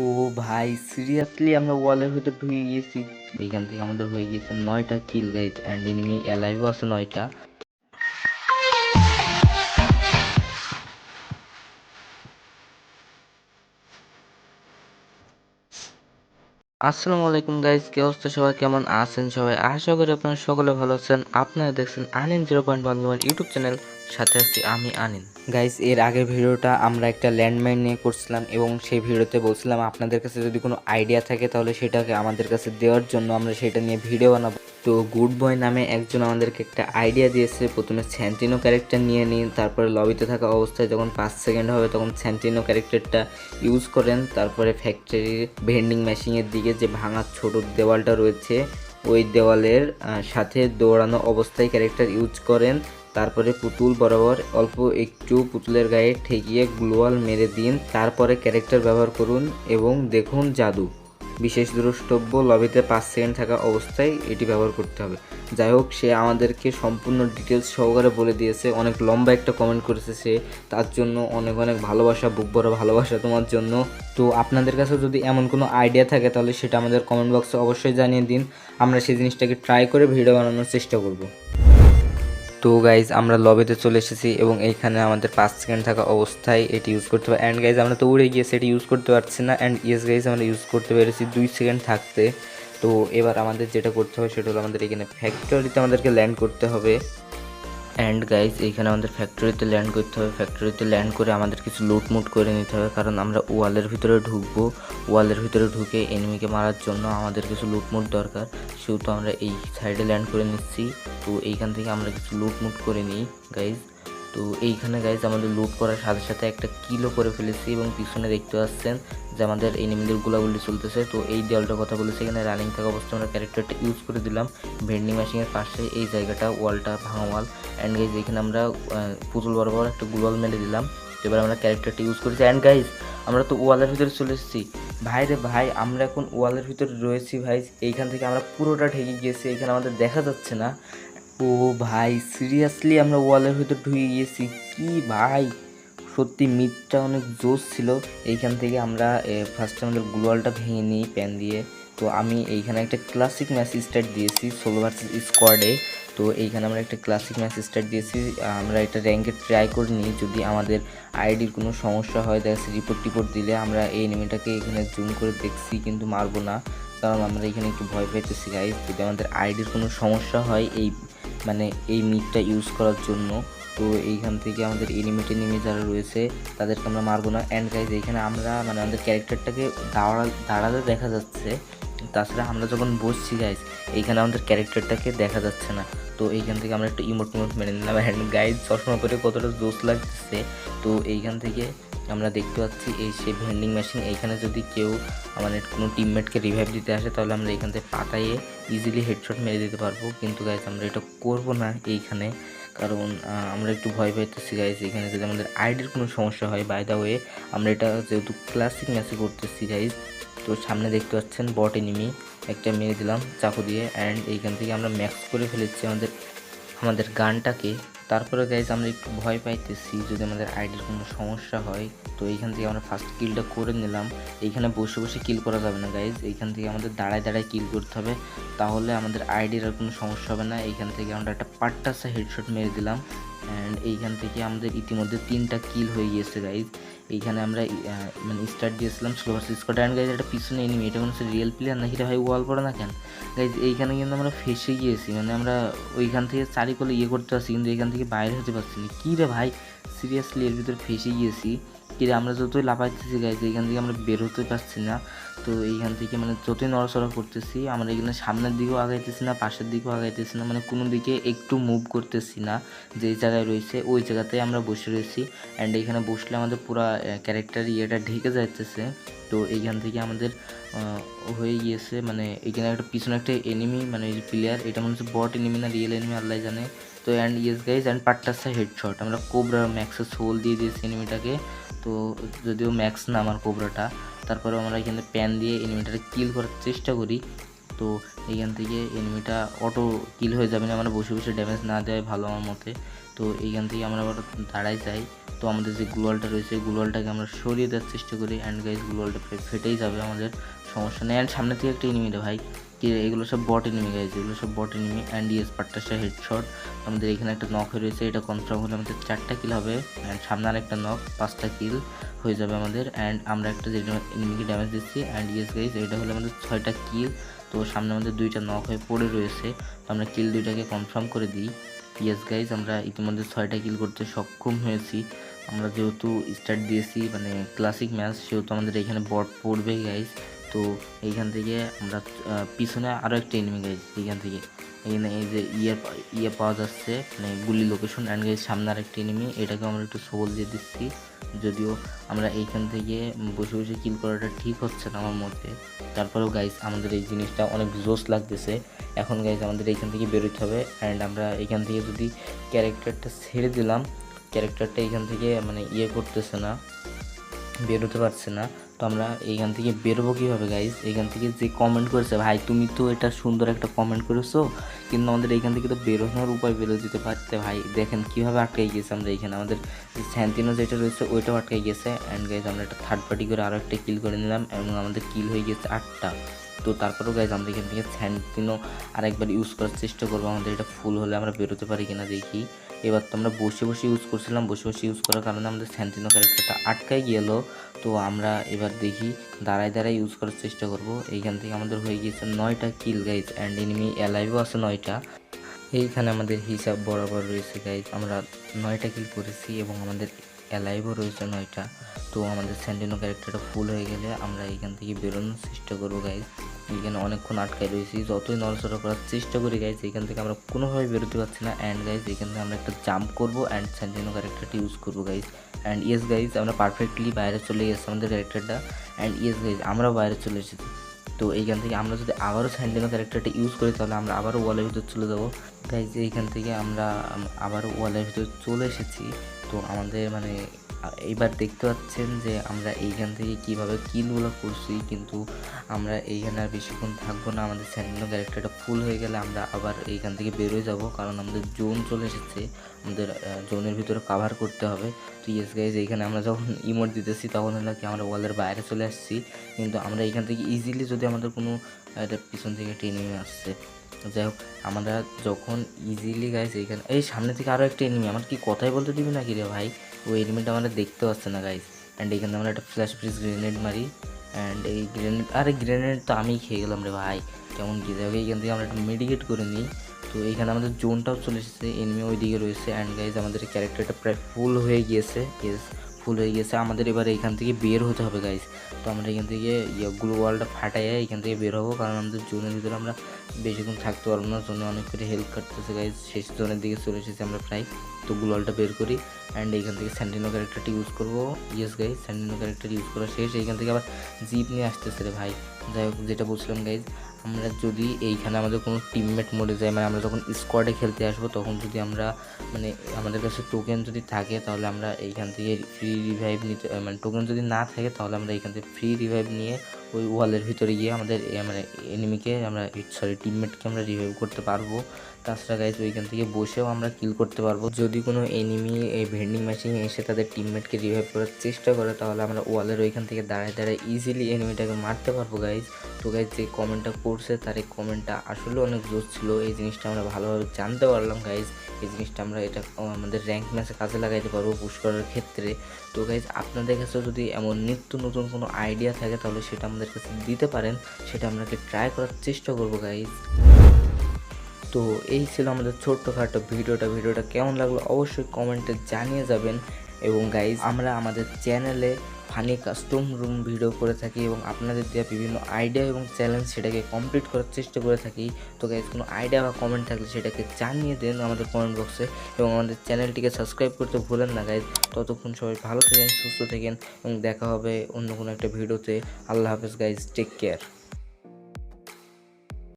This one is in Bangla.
ও ভাই সিরিয়াসলি আমরা ওয়ালের ভিতর ঢুকে গিয়েছি। এইখান থেকে আমাদের হয়ে গিয়েছে নয়টা কিল গাইজ অ্যান্ড এনিমি অ্যালাইভও আছে নয়টা। আসসালামু আলাইকুম গাইজ কে অবস্থা সবাই? কেমন আছেন সবাই? আশা করি আপনারা সকলে ভালো আছেন। আপনারা দেখছেন আনিন জিরো পয়েন্ট ইউটিউব চ্যানেল সাথে আছি, আমি আনিন। গাইজ এর আগের ভিডিওটা আমরা একটা ল্যান্ডমাইন নিয়ে করছিলাম এবং সেই ভিডিওতে বলছিলাম, আপনাদের কাছে যদি কোনো আইডিয়া থাকে তাহলে সেটাকে আমাদের কাছে দেওয়ার জন্য আমরা সেটা নিয়ে ভিডিও বানাবো। তো গুড বয় নামে একজন আমাদেরকে একটা আইডিয়া দিয়েছে। প্রথমে স্যান্টিনো ক্যারেক্টার নিয়ে নিন, তারপরে লবিতে থাকা অবস্থায় যখন পাঁচ সেকেন্ড হবে তখন স্যান্টিনো ক্যারেক্টারটা ইউজ করেন। তারপরে ফ্যাক্টরির ভেন্ডিং মেশিনের দিকে যে ভাঙা ছোট দেওয়ালটা রয়েছে, ওই দেওয়ালের সাথে দৌড়ানো অবস্থায় ক্যারেক্টার ইউজ করেন। তারপরে পুতুল বরাবর অল্প একটু পুতুলের গায়ে ঠেকিয়ে গ্লোয়াল মেরে দিন। তারপরে ক্যারেক্টার ব্যবহার করুন এবং দেখুন জাদু। বিশেষ দ্রষ্টব্য, লবিতে পাঁচ সেকেন্ড থাকা অবস্থায় এটি ব্যবহার করতে হবে। যাই হোক, সে আমাদেরকে সম্পূর্ণ ডিটেলস সহকারে বলে দিয়েছে। অনেক লম্বা একটা কমেন্ট করেছে সে। তার জন্য অনেক অনেক ভালোবাসা, বুক বড় ভালোবাসা তোমার জন্য। তো আপনাদের কাছে যদি এমন কোনো আইডিয়া থাকে, তাহলে সেটা আমাদের কমেন্ট বক্সে অবশ্যই জানিয়ে দিন। আমরা সেই জিনিসটাকে ট্রাই করে ভিডিও বানানোর চেষ্টা করব। তো গাইজ আমরা লবিতে চলে এসেছি এবং এইখানে আমাদের পাঁচ সেকেন্ড থাকা অবস্থায় এটি ইউজ করতে হবে। অ্যান্ড গাইজ আমরা তো উড়ে গিয়ে সেটি ইউজ করতে পারছি না। অ্যান্ড ইয়েস গাইজ আমরা ইউজ করতে পেরেছি দুই সেকেন্ড থাকতে। তো এবার আমাদের যেটা করতে হবে, সেটা হলো আমাদের এখানে ফ্যাক্টরিতে আমাদেরকে ল্যান্ড করতে হবে। অ্যান্ড গাইজ এইখানে আমাদের ফ্যাক্টরিতে ল্যান্ড করতে হবে। ফ্যাক্টরিতে ল্যান্ড করে আমাদের কিছু লুটমুট করে নিতে হবে, কারণ আমরা ওয়ালের ভিতরে ঢুকবো। ওয়ালের ভিতরে ঢুকে এনিমিকে মারার জন্য আমাদের কিছু লুটমুট দরকার। সেহেতু আমরা এই সাইডে ল্যান্ড করে নিচ্ছি। তো এইখান থেকে আমরা কিছু লুটমুট করে নিই গাইজ তো এইখানে গাইজ আমাদের লুট করার সাথে সাথে একটা কিলো করে ফেলেছি এবং পিছনে দেখতে পাচ্ছেন যে আমাদের এনিমিদের গুলাগুলি চলতেছে। তো এই দেওয়ালটার কথা বলেছি, এখানে রানিং থাকা অবস্থায় আমরা ক্যারেক্টারটা ইউজ করে দিলাম। ভেন্ডিং মেশিনের পাশে এই জায়গাটা ওয়ালটা ভাঙা ওয়াল অ্যান্ড গাইজ এখানে আমরা পুতুল বরাবর একটা গুলাল মেলে দিলাম। এবার আমরা ক্যারেক্টারটা ইউজ করেছি। অ্যান্ড গাইজ আমরা তো ওয়ালের ভিতরে চলে এসেছি। ভাই রে ভাই, আমরা এখন ওয়ালের ভিতরে রয়েছি, ভাই। এইখান থেকে আমরা পুরোটা ঠেকে গিয়েছি। এখানে আমাদের দেখা যাচ্ছে না। ও ভাই সিরিয়াসলি আমরা ওয়ালের ভিতর ঢুকে গিয়েছি। কি ভাই? সত্যি মিটটা অনেক জোস ছিল। এইখান থেকে আমরা ফার্স্টে আমাদের গ্লোয়ালটা ভেঙে নিই প্যান দিয়ে। তো আমি এইখানে একটা ক্লাসিক ম্যাচ স্টার্ট দিয়েছি ষোলো ভার্সেস স্কোয়াডে তো এইখানে আমরা একটা ক্লাসিক ম্যাচ স্টার্ট দিয়েছি। আমরা এটা র্যাঙ্কে ট্রাই করে নিই। যদি আমাদের আইডির কোনো সমস্যা হয়, দেখা রিপোর্ট টিপোর্ট দিলে আমরা এই এনিমিটাকে এখানে জুম করে দেখছি, কিন্তু মারবো না। কারণ আমরা এখানে একটু ভয় পেতেছি গাইজ যদি আমাদের আইডির কোনো সমস্যা হয়, এই মানে এই মিটটা ইউজ করার জন্য, তো এইখান থেকে আমাদের এনিমি টেনিমি যারা রয়েছে, তাদেরকে আমরা মারবো না। অ্যান্ড গাইজ এইখানে আমরা মানে আমাদের ক্যারেক্টারটাকে দাঁড়া, দাঁড়াতে দেখা যাচ্ছে। তাছাড়া আমরা যখন বসছি গাইজ এইখানে আমাদের ক্যারেক্টারটাকে দেখা যাচ্ছে না। তো এইখান থেকে আমরা একটা ইমোট টিমোট মেনে নিলাম। অ্যান্ড গাইড চশমা পরে কতটা জোস লাগছে, তো এইখান থেকে আমরা দেখতে পাচ্ছি এই সে ভেন্ডিং মেশিন এইখানে যদি কেউ আমাদের কোনো টিমমেটকে রিভাইভ দিতে আসে, তাহলে আমরা এখান থেকে পাতাইয়ে ইজিলি হেডশট মেরে দিতে পারব। কিন্তু গাইজ আমরা এটা করব না এইখানে, কারণ আমরা একটু ভয় পাইতেছি গাইজ এখানে যদি আমাদের আইডির কোনো সমস্যা হয় বাই দা ওয়ে আমরা এটা যেহেতু ক্লাসিক ম্যাচে করতেছি গাইজ তো সামনে দেখতে পাচ্ছেন বট এনিমি একটা মেরে দিলাম, চাকু দিয়ে। অ্যান্ড এইখান থেকে আমরা ম্যাক্স করে ফেলেছি আমাদের আমাদের গানটাকে। তারপরে গাইজ আমরা একটু ভয় পাইতেছি যদি আমাদের আইডির কোনো সমস্যা হয়। তো এইখান থেকে আমরা ফার্স্ট কিলটা করে নিলাম। এইখানে বসে বসে কিল করা যাবে না গাইজ এইখান থেকে আমাদের দাঁড়ায় দাঁড়ায় কিল করতে হবে। তাহলে আমাদের আইডির আর কোনো সমস্যা হবে না। এইখান থেকে আমরা একটা পাট্টাসা হেডশট মেরে দিলাম। অ্যান্ড এইখান থেকে আমাদের ইতিমধ্যে তিনটা কিল হয়ে গিয়েছে গাইজ এইখানে আমরা মানে স্টার্ট দিয়েছিলাম স্লো স্কট অ্যান্ড গাইজ একটা পিছনে এনিমি এটা হচ্ছে রিয়েল প্লেয়ার না। হিরা ভাই ওয়াল পড়ে না কেন? গাইজ এইখানে কিন্তু আমরা ফেসে গিয়েছি। মানে আমরা ওইখান থেকে চারি করলে ইয়ে করতে পারছি, কিন্তু এখান থেকে বাইরে হতে পারছি না। কী রে ভাই? সিরিয়াসলি এর ভিতরে ফেসে গিয়েছি। কি রে, আমরা যতই লাফাইতেছি গাইজ এখান থেকে আমরা বের হতে পারছি না। তো এইখান থেকে মানে যতই নড়াচড়া করতেছি, আমরা এখানে সামনের দিকেও আগাইতেছি না, পাশের দিকেও আগাইতেছি না মানে কোনো দিকে একটু মুভ করতেছি না। যেই জায়গায় রয়েছে, ওই জায়গাতেই আমরা বসে রয়েছি। অ্যান্ড এখানে বসলে আমাদের পুরো ক্যারেক্টার ইয়েটা ঢেকে যাইতেছে। তো এইখান থেকে আমাদের হয়ে গিয়েছে মানে এখানে একটা পিছনে একটা এনিমি মানে প্লেয়ার এটা মনে হচ্ছে বট এনিমি না রিয়েল এনিমি আল্লাহ জানে। তো অ্যান্ড ইয়েস গাইজ অ্যান্ড পাট্টাসা হেডশট আমরা কোবরা ম্যাক্সের সোল দিয়ে দিয়েছি এনিমিটাকে তো যদিও ম্যাক্স না আমার কোবরাটা তারপরে আমরা এখানে প্যান দিয়ে এনিমিটাকে কিল করার চেষ্টা করি। তো এইখান থেকে এনিমিটা অটো কিল হয়ে যাবে না মানে বসে বসে ড্যামেজ না দেয় ভালো আমার মতে। তো এইখান থেকে আমরা আবার দাঁড়াই যাই। তো আমাদের যে গ্লোয়ালটা রয়েছে গ্লোয়ালটাকে আমরা সরিয়ে দেওয়ার চেষ্টা করি। অ্যান্ড গাইজ গ্লোয়ালটা ফেটেই যাবে আমাদের, সমস্যা নেই। অ্যান্ড সামনে থেকে একটা এনিমি রে ভাই। এগুলো সব বট এনিমি গাইজ এগুলো সব বট এনিমি অ্যান্ড ইয়েস পাট্টাসা হেডশট আমাদের এখানে একটা নক হয়ে রয়েছে, এটা কনফার্ম হলে আমাদের চারটা কিল হবে অ্যান্ড সামনে আর একটা নক পাঁচটা কিল হয়ে যাবে আমাদের। অ্যান্ড আমরা একটা এনিমিকে ড্যামেজ দিচ্ছি অ্যান্ড ইয়েস গাইজ এটা হলো আমাদের ছয়টা কিল তো সামনে আমাদের দুইটা নক হয়ে পড়ে রয়েছে। তো আমরা কিল দুইটাকে কনফার্ম করে দিই। ইয়েস গাইজ আমরা ইতিমধ্যে ছয়টা কিল করতে সক্ষম হয়েছি। আমরা যেহেতু স্টার্ট দিয়েছি মানে ক্লাসিক ম্যাচ সেহেতু আমাদের এখানে বট পড়বে গাইজ তো এইখান থেকে আমরা পিছনে আরও একটা এনিমি গাইজ এইখান থেকে। এখানে এই যে ইয়ে ইয়ে পাওয়া যাচ্ছে মানে গুলি লোকেশন অ্যান্ড গাইজ সামনে আরেকটা এনিমি এটাকে আমরা একটু সবল দিয়ে দিচ্ছি। যদিও আমরা এইখান থেকে বসে বসে কিল করাটা ঠিক হচ্ছে না আমার মতে। তারপরেও গাইজ আমাদের এই জিনিসটা অনেক জোশ লাগতেছে। এখন গাইজ আমাদের এইখান থেকে বেরোতে হবে অ্যান্ড আমরা এইখান থেকে যদি ক্যারেক্টারটা ছেড়ে দিলাম ক্যারেক্টারটা এইখান থেকে মানে ইয়ে করতেছে না। বেরোতে পারছে না। তো আমরা এইখান থেকে বেরোবো কীভাবে গাইজ এইখান থেকে যে কমেন্ট করেছে, ভাই, তুমি তো এটা সুন্দর একটা কমেন্ট করেছ, কিন্তু আমাদের এইখান থেকে তো বেরোনোর উপায় বেরো দিতে পারতে, ভাই। দেখেন কীভাবে আটকাই গেছে আমরা এইখানে। আমাদের স্যান্তিনো যেটা রয়েছে, ওইটাও আটকে গেছে। অ্যান্ড গাইজ আমরা একটা থার্ড পার্টি করে আরও একটা কিল করে নিলাম এবং আমাদের কিল হয়ে গেছে আটটা। তো তারপরেও গাইজ আমরা এখান থেকে স্যান্টিনো আরেকবার ইউজ করার চেষ্টা করব। আমাদের এটা ফুল হলে আমরা বেরোতে পারি কিনা দেখি। এবার তো আমরা বসে বসে ইউজ করছিলাম, বসে বসে ইউজ করার কারণে আমাদের স্যান্টিনো ক্যারেক্টারটা আটকাই গেল। তো আমরা এবার দেখি, দাঁড়ায় দাঁড়ায় ইউজ করার চেষ্টা করব। এইখান থেকে আমাদের হয়ে গিয়েছে নয়টা কিল গাইজ অ্যান্ড এনিমি অ্যালাইভও আছে নয়টা। এইখানে আমাদের হিসাব বরাবর রয়েছে গাইজ আমরা নয়টা কিল করেছি এবং আমাদের অ্যালাইভও রয়েছে নয়টা। তো আমাদের স্যান্টিনো ক্যারেক্টারটা ফুল হয়ে গেলে আমরা এইখান থেকে বেরোনোর চেষ্টা করব গাইজ এখানে অনেকক্ষণ আটকায় রয়েছি। যতই নড়াচড়া করার চেষ্টা করি গাইজ এখান থেকে আমরা কোনোভাবে বেরোতে পারছি না। অ্যান্ড গাইজ এখান থেকে আমরা একটা জাম্প করব অ্যান্ড স্যান্ডিনো ক্যারেক্টারটি ইউজ করব গাইজ অ্যান্ড ইয়েস গাইজ আমরা পারফেক্টলি বাইরে চলে গেছি আমাদের ক্যারেক্টারটা অ্যান্ড ইয়েস গাইজ আমরাও বাইরে চলে এসেছি। তো এইখান থেকে আমরা যদি আবারও স্যান্ডিনো ক্যারেক্টারটা ইউজ করি, তাহলে আমরা আবারও ওয়ালের ভিতর চলে যাব। গাইজ এইখান থেকে আমরা আবারও ওয়ালের ভিতর চলে এসেছি। তো আমাদের মানে এইবার দেখতে পাচ্ছেন যে আমরা এইখান থেকে কীভাবে কিলগুলো করছি, কিন্তু আমরা এইখানে আর বেশিক্ষণ থাকব না। আমাদের স্যান্ডিনো ক্যারেক্টারটা ফুল হয়ে গেলে আমরা আবার এইখান থেকে বেরোয় যাব, কারণ আমাদের জোন চলে এসেছে। আমাদের জোনের ভিতরে কাভার করতে হবে। তো ইয়েস গাইজ এইখানে আমরা যখন ইমোট দিতেছি, তখন হলো কি আমরা ওয়ালের বাইরে চলে আসছি। কিন্তু আমরা এইখান থেকে ইজিলি যদি আমাদের কোনো একটা পিছন থেকে টেনে নিয়ে আসছে। যাই হোক, আমরা যখন ইজিলি গাইজ এইখানে, এই সামনে থেকে আরও একটা এনিমি আমার কি কথাই বলতে দিবি না কি রে ভাই? ওই এলিমেন্ট আমরা দেখতে পাচ্ছে না গাইজ অ্যান্ড এখানে আমরা একটা ফ্ল্যাশ ফ্রিজ গ্রেনেড মারি। অ্যান্ড এই গ্রেনেড আরে গ্রেনেড তো আমি খেয়ে গেলাম রে ভাই। কেমন কি যাবে এখান থেকে আমরা একটা মেডিকেট করে নিই। তো এইখানে আমাদের জোনটাও চলে এসেছে এনিমি ওই দিকে রয়েছে। অ্যান্ড গাইজ আমাদের ক্যারেক্টারটা প্রায় ফুল হয়ে গিয়েছে। ইয়েস ফুল হয়ে গেছে। আমাদের এবার এখান থেকে বের হতে হবে গাইজ তো আমরা এখান থেকে ইয়েগুলো ওয়ালটা ফাটাইয়া এখান থেকে বের হব। কারণ আমাদের জোনের ভিতরে আমরা বেশিক্ষণ থাকতে পারব না। জোনে অনেক করে হেল্প করতেছে গাইজ শেষ জোনের দিকে চলে এসেছি আমরা প্রায়। তো গুলোয়ালটা বের করি। অ্যান্ড এইখান থেকে স্যান্ডিনো ক্যারেক্টারটি ইউজ করব। Yes guys Sandino character use করা শেষ। এইখান থেকে আবার জিপ নিয়ে আসতেছে রে ভাই। যাই হোক, যেটা বলছিলাম গাইজ আমরা যদি এইখানে আমাদের কোনো টিমমেট মরে যায় মানে আমরা যখন স্কোয়াডে খেলতে আসব, তখন যদি আমরা মানে আমাদের কাছে টোকেন যদি থাকে, তাহলে আমরা এইখান থেকে ফ্রি রিভাইভ নিতে মানে টোকেন যদি না থাকে, তাহলে আমরা এইখান থেকে ফ্রি রিভাইভ নিয়ে ওই ওয়ালের ভিতরে গিয়ে আমাদের মানে এনিমিকে আমরা সরি টিমমেটকে আমরা রিভাইভ করতে পারব। তাছাড়া গাইজ ওইখান থেকে বসেও আমরা কিল করতে পারব। যদি কোনো এনিমি এই ভেন্ডিং মেশিনে এসে তাদের টিমমেটকে রিভাইভ করার চেষ্টা করে, তাহলে আমরা ওয়ালের ওইখান থেকে দাঁড়ায় দাঁড়ায় ইজিলি এনিমিটাকে মারতে পারব গাইজ তো গাইজ যে কমেন্টটা করছে, তার এই কমেন্টটা আসলে অনেক জোর ছিল। এই জিনিসটা আমরা ভালোভাবে জানতে পারলাম গাইজ এই জিনিসটা আমরা এটা আমাদের র্যাঙ্ক ম্যাচে কাজে লাগাইতে পারব পুশ করার ক্ষেত্রে। তো গাইজ আপনাদের কাছে যদি এমন নিত্য নতুন কোনো আইডিয়া থাকে, তাহলে সেটা আমাদের কাছে দিতে পারেন। সেটা আমরাকে ট্রাই করার চেষ্টা করব গাইজ তো এই ছিল আমাদের ছোট্টখাটো ভিডিওটা। ভিডিওটা কেমন লাগল অবশ্যই কমেন্টে জানিয়ে যাবেন। এবং গাইজ আমরা আমাদের চ্যানেলে ফানি কাস্টম রুম ভিডিও করে থাকি এবং আপনাদের দেওয়া বিভিন্ন আইডিয়া এবং চ্যালেঞ্জ সেটাকে কমপ্লিট করার চেষ্টা করে থাকি। তো গাইজ কোনো আইডিয়া বা কমেন্ট থাকলে সেটাকে জানিয়ে দেন আমাদের কমেন্ট বক্সে এবং আমাদের চ্যানেলটিকে সাবস্ক্রাইব করতে ভুলেন না গাইজ ততক্ষণ সবাই ভালো থাকেন, সুস্থ থাকেন এবং দেখা হবে অন্য কোনো একটা ভিডিওতে আল্লাহ হাফেজ গাইজ টেক কেয়ার